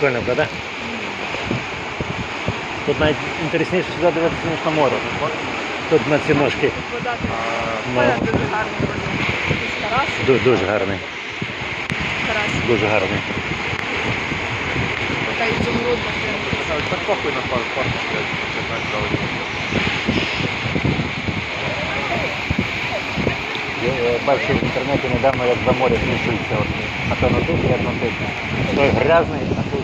Прикольно, правда? Тут навіть інтересніше сюди дивитися, ніж на море. Тут на ці ножки. Вода Ну. дуже гарний Дуже гарний. Дуже гарний. така ізумрудна. Так похуй на. Я бачив в інтернеті недавно, як за море змішується. От, напевно, тут і Атлантичний. Той грязний, а той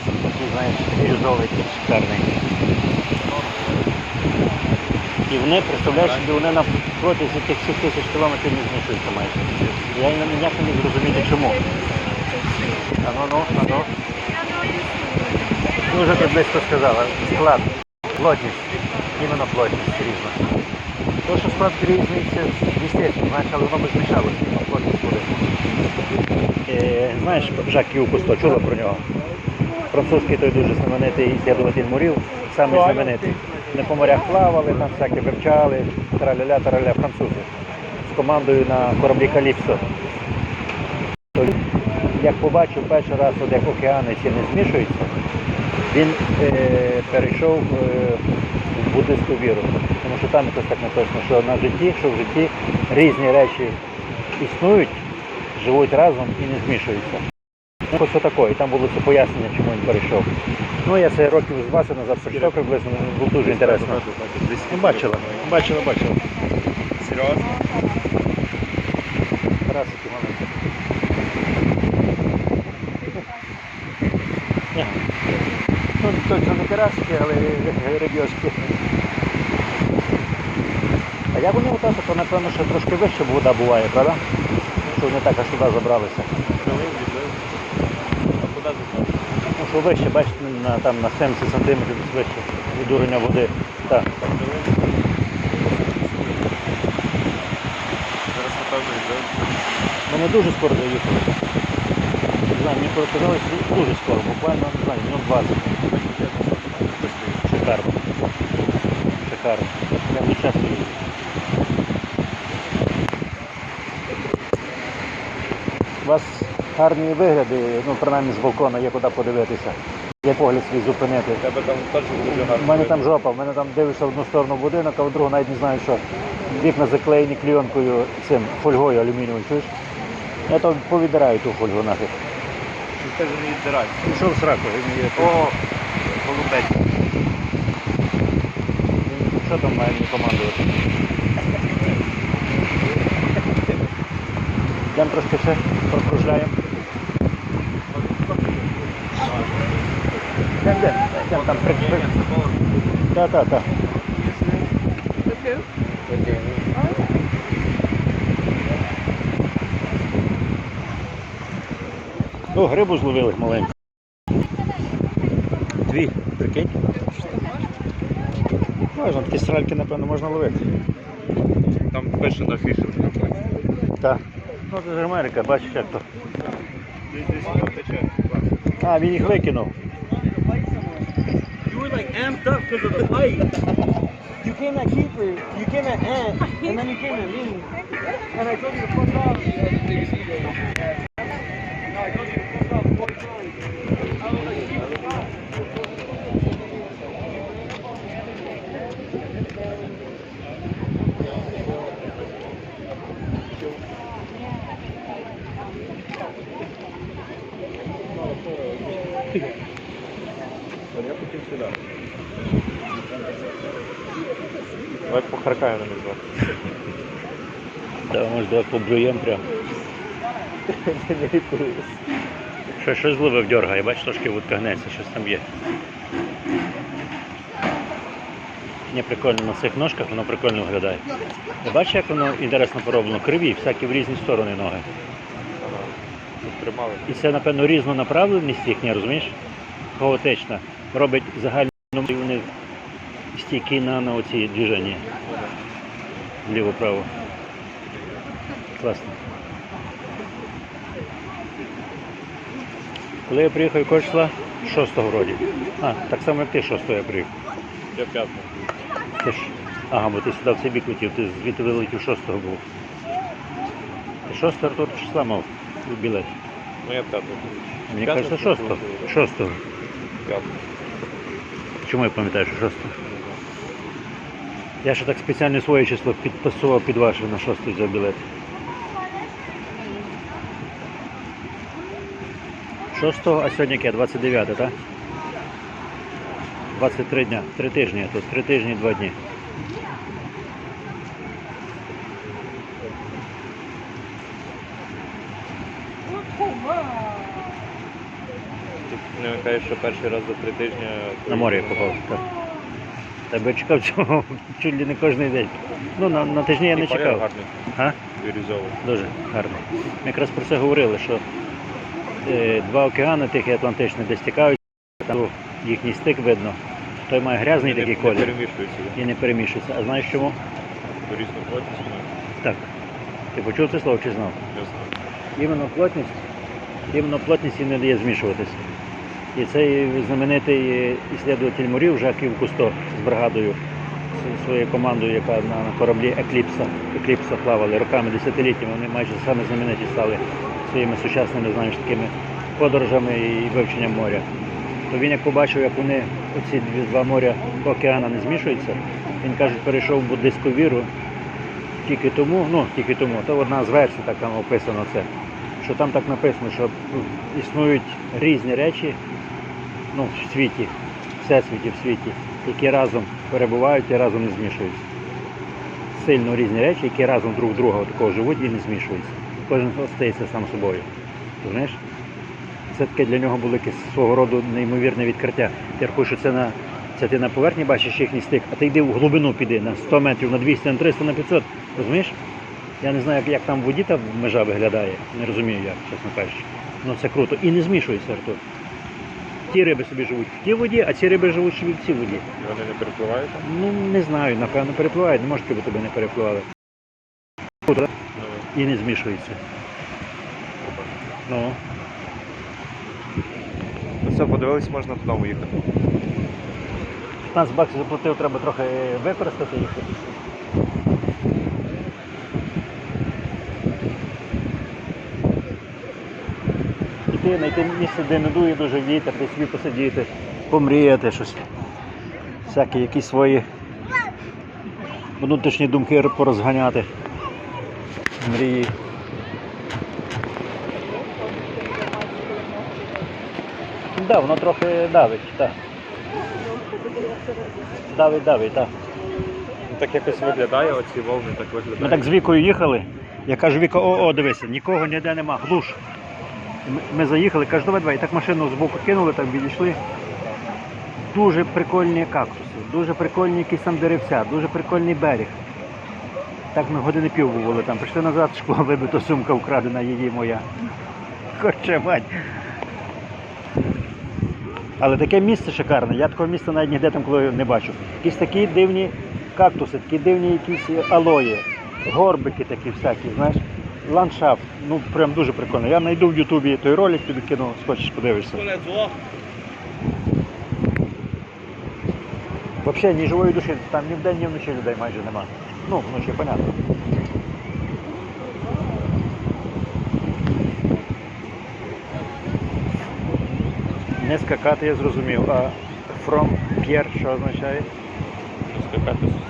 бірюзовий, такий шикарний. І вони, представляєш, собі вони на протязі тих всіх тисяч кілометрів не змішуються майже. Я ніяк не міг зрозуміти, чому. А ну ну, а ну. Дуже ти близько сказала. Склад, плотність, іменно плотність різна. То, що склад різниця, звісно, знаєш, але воно би змішалося, плотність буде. Е, знаєш, Жак Ю Кусто, чула про нього? Французький той дуже знаменитий ісследователь морів, самий знаменитий. Не по морях плавали, там всяке вивчали, траля-ля, тараля, французи. З командою на кораблі Каліпсо. Як побачив перший раз, от як океани ці не змішуються, він е, перейшов е, в буддистську віру. Тому що там якось так написано, що на житті, що в житті різні речі існують, живуть разом і не змішуються. Ну, ось отако, і там було це пояснення, чому він перейшов. Ну, я це років з 20 назад прочитав приблизно, було дуже інтересно. Ну, бачила, бачила, бачила. Серйозно? Тарасики маленькі. Ну, точно не карасики, але рибьошки. А як вони отак, то напевно, що трошки вище вода буває, правда? Що вони так аж туди забралися. А куди заходити? Ну, що вище, бачите, на, там на 70 сантиметрів вище від уровня води. Так. Зараз напевно йде. Вони дуже скоро заїхали. Не знаю, мені показалось дуже скоро, буквально, не знаю, минут 20. Шикарно. Шикарно. Я не часто їду. Вас гарні вигляди, ну принаймні з балкона є куди подивитися. Є погляд свій зупинити. Тебе там теж дуже У мене там жопа, в мене там дивишся в одну сторону будинок, а в другу навіть не знаю, що вікна заклеєні клійонкою цим фольгою алюмінієвою, чуєш? Я то повідираю ту фольгу нафіг. Ти ж не віддирай. Пішов в сраку, він є. О, голубець. Що там має мені командувати? Йдемо трошки ще прокружляємо. Йдемо, йдемо там при... при... Так, так, так. О, грибу зловили маленьку. Дві, прикинь. Можна, такі стрельки, напевно, можна ловити. Там пише на фішинг. Так. Ну, це ж Америка, бачиш, як то. А, він їх викинув. You were like amped up because of the fight. You came at keeper, you came at ant, and then you came at me. And I told you to fuck off. No, I told you to fuck off four times. Я хотів сюди. Давай похаркаю на них. Да, може, давай поблюємо прям. Що, щось зловив дергає, бачиш, трошки вудка гнеться, щось там є. Мені прикольно на цих ножках, воно прикольно виглядає. Ти бачиш, як воно інтересно пороблено? Криві, всякі в різні сторони ноги. Ага. Тут тримали. І це, напевно, різнонаправленість їхня, розумієш? Хаотична. Робить загальну і вони стійкі на, на оці движення. Вліво-право. Класно. Коли я приїхав якого числа? 6-го вроді. А, так само як ти 6-го я приїхав. Я п'ятий. Ти ж, ага, бо ти сюди в цей бік летів, ти звідти вилетів 6-го був. Ти 6 Артур числа мав білет. Ну я п'ятий. Мені П'ятого кажеться, 6-го. чи 6-го. Чому я пам'ятаю, що 6 Я ще так спеціально своє число підписував під ваше на 6 за білет. 6, а сьогодні яке? 29, так? 23 дня, 3 тижні тут, 3 тижні, 2 дні. Не кажеш, що перший раз за три тижні На море я попав. Так. Тебе чекав цього чуть ли не кожен день. Ну, на, на тижні я не І чекав. гарний, А? бірюзовий. Дуже гарно. Ми якраз про це говорили, що е, два океани, тих і Атлантичний, де стікають, там їхній стик видно. Той має грязний Не- такий не колір перемішуються. і не перемішується. А знаєш чому? Плотності, ну, Так. Ти почув це слово чи знав? знаю. Іменно плотність, іменно плотність і не дає змішуватися. І цей знаменитий е, іслідователь морів Жаків Кусто з бригадою, своєю командою, яка на, кораблі Екліпса, Екліпса плавали роками, десятиліттями, вони майже саме знамениті стали своїми сучасними знаєш, такими подорожами і вивченням моря. То він як побачив, як вони оці два моря океана не змішуються, він каже, перейшов в буддистську віру тільки тому, ну тільки тому, то одна з версій так там описано це, що там так написано, що ну, існують різні речі ну, в світі, всесвіті, в світі, які разом перебувають і разом не змішуються. Сильно різні речі, які разом друг друга такого живуть і не змішуються. Кожен остається сам собою. Розумієш? Це таке для нього було якесь свого роду неймовірне відкриття. Ти рахуєш, що це на це ти на поверхні бачиш їхній стик, а ти йди в глибину піди на 100 метрів, на 200, на 300, на 500. Розумієш? Я не знаю, як, як там в воді та межа виглядає. Не розумію як, чесно кажучи. Ну це круто. І не змішується, Артур. Ті риби собі живуть в тій воді, а ці риби живуть собі в цій воді. І вони не перепливають там? Ну не знаю, напевно, перепливають, не може, щоб тебе не перепливали. Ну, І не змішується. Ну. Ну все, подивились, можна додому їхати. 15 баксів заплатив, треба трохи використати їх. Іти, знайти місце, де не дує дуже вітер, де собі посидіти, помріяти щось. Всякі якісь свої внутрішні думки порозганяти. Мрії. Так, да, воно трохи давить, так. Давить, давить, так. Ну так якось виглядає, оці волни так виглядають. Ми так з Вікою їхали. Я кажу, Віка, о, о, дивися, нікого ніде нема, глуш. Ми, заїхали, кажу, давай, давай. І так машину з боку кинули, так відійшли. Дуже прикольні кактуси, дуже прикольні якісь там деревця, дуже прикольний берег. Так ми години пів були там. Прийшли назад, шкло вибито, сумка вкрадена, її моя. Хоче мать. Але таке місце шикарне. Я такого місця навіть ніде там коли не бачу. Якісь такі дивні кактуси, такі дивні якісь алої, горбики такі всякі, знаєш. Ландшафт. Ну прям дуже прикольно. Я знайду в Ютубі той ролик, тобі кину, схочеш подивишся. Взагалі ні живої душі, там ні вдень, ні вночі людей майже нема. Ну, вночі, понятно. Не скакати, я зрозумів. А from Pier що означає? Скакати з-.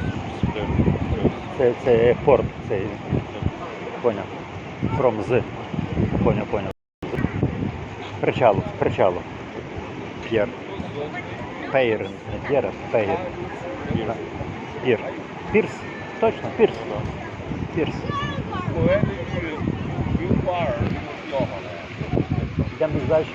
Це, це порт, це поняв. From з. Поняв, поняв. Причалу, з причалу. П'єр. Пейр, не п'єр, а пейр. Пір. Пірс. Точно, пірс. Пірс. Йдемо далі.